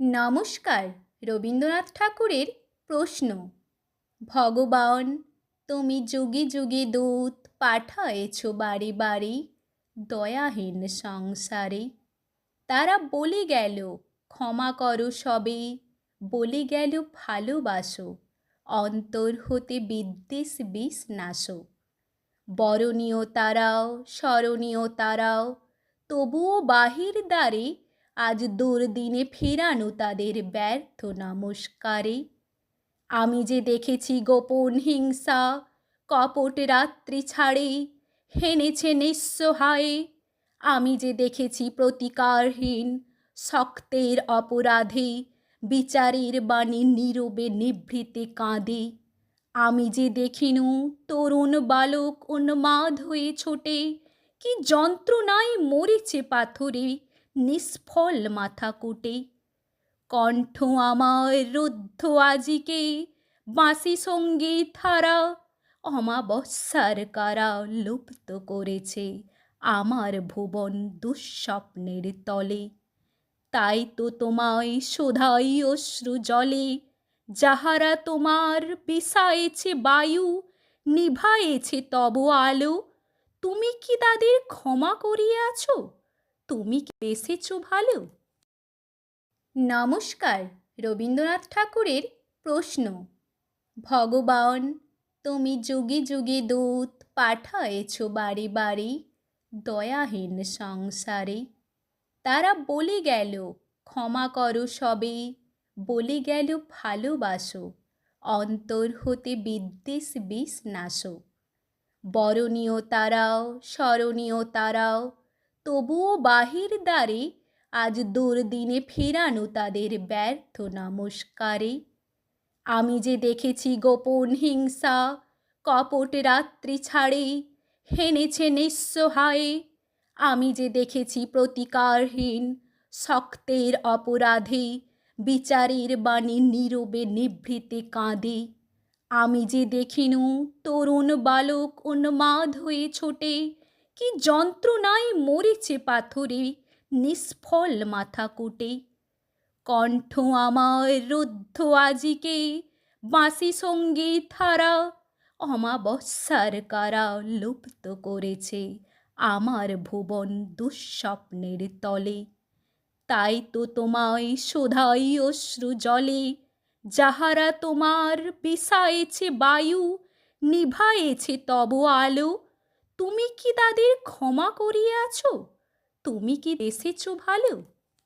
নমস্কার, রবীন্দ্রনাথ ঠাকুরের প্রশ্ন। ভগবান, তুমি যুগে যুগে দূত, পাঠায়েছ বাড়ি বাড়ি দয়াহীন সংসারে। তারা বলে গেল, ক্ষমা করো সবে, বলে গেল, ভালোবাসো, অন্তর হতে বিদ্বেষ বিষ নাশো। বরণীয় তারাও, স্মরণীয় তারাও, তবুও বাহির দ্বারে আজ দুর্দিনে ফেরানো তাদের ব্যর্থ নমস্কারে। আমি যে দেখেছি গোপন হিংসা, কপট রাত্রি ছাড়ে, হেনেছে নিঃসহায়ে। আমি যে দেখেছি প্রতিকারহীন, শক্তের অপরাধে, বিচারের বাণী নীরবে নিভৃতে কাঁদে। আমি যে দেখিনু তরুণ বালক উন্মাদ হয়ে ছোটে, কি যন্ত্রণায় মরেছে পাথরে নিষ্ফল মাথা কোটে। কণ্ঠ আমার রুদ্ধ আজিকে, বাঁশি সংগীত ধারা, অমাবস্যার কারা লুপ্ত করেছে আমার ভুবন দুঃস্বপ্নের তলে। তাই তো তোমায় শোধাই অশ্রু জলে, যাহারা তোমার বিষায়েছে বায়ু, নিভায়েছে তব আলো। তুমি কি তাদের ক্ষমা করিয়াছ? তুমি বেসেছ ভালো? নমস্কার, রবীন্দ্রনাথ ঠাকুরের প্রশ্ন। ভগবান, তুমি যুগে যুগে দূত, পাঠায়েছ বাড়ি বাড়ি দয়াহীন সংসারে। তারা বলে গেল, ক্ষমা করো সবে। বলে গেল, ভালোবাসো। অন্তর হতে বিদ্বেষ বিষ নাশো। বরণীয় তারাও, স্মরণীয় তারাও তবুও বাহির দ্বারে আজ দুর্দিনে ফেরানো তাদের ব্যর্থ নমস্কারে। আমি যে দেখেছি গোপন হিংসা, কপট রাত্রি ছাড়ে, হেনেছে নিঃসহায়ে। আমি যে দেখেছি প্রতিকারহীন, শক্তের অপরাধে, বিচারের বাণী নীরবে নিভৃতে কাঁদে। আমি যে দেখিনু তরুণ বালক উন্মাদ হয়ে ছোটে কি যন্ত্রণায় মরেছে পাথরে নিষ্ফল মাথা কোটে কণ্ঠ আমার রুদ্ধ আজিকে বাঁশি সংগীত ধারা অমাবস্যার কারা লুপ্ত করেছে আমার ভুবন দুঃস্বপ্নের তলে তাই তো তোমায় শোধাই অশ্রু জলে যাহারা তোমার বিষায়েছে বায়ু নিভায়েছে তব আলো তুমি কি তাদের ক্ষমা করিয়াছ তুমি কি এসেছ ভালো?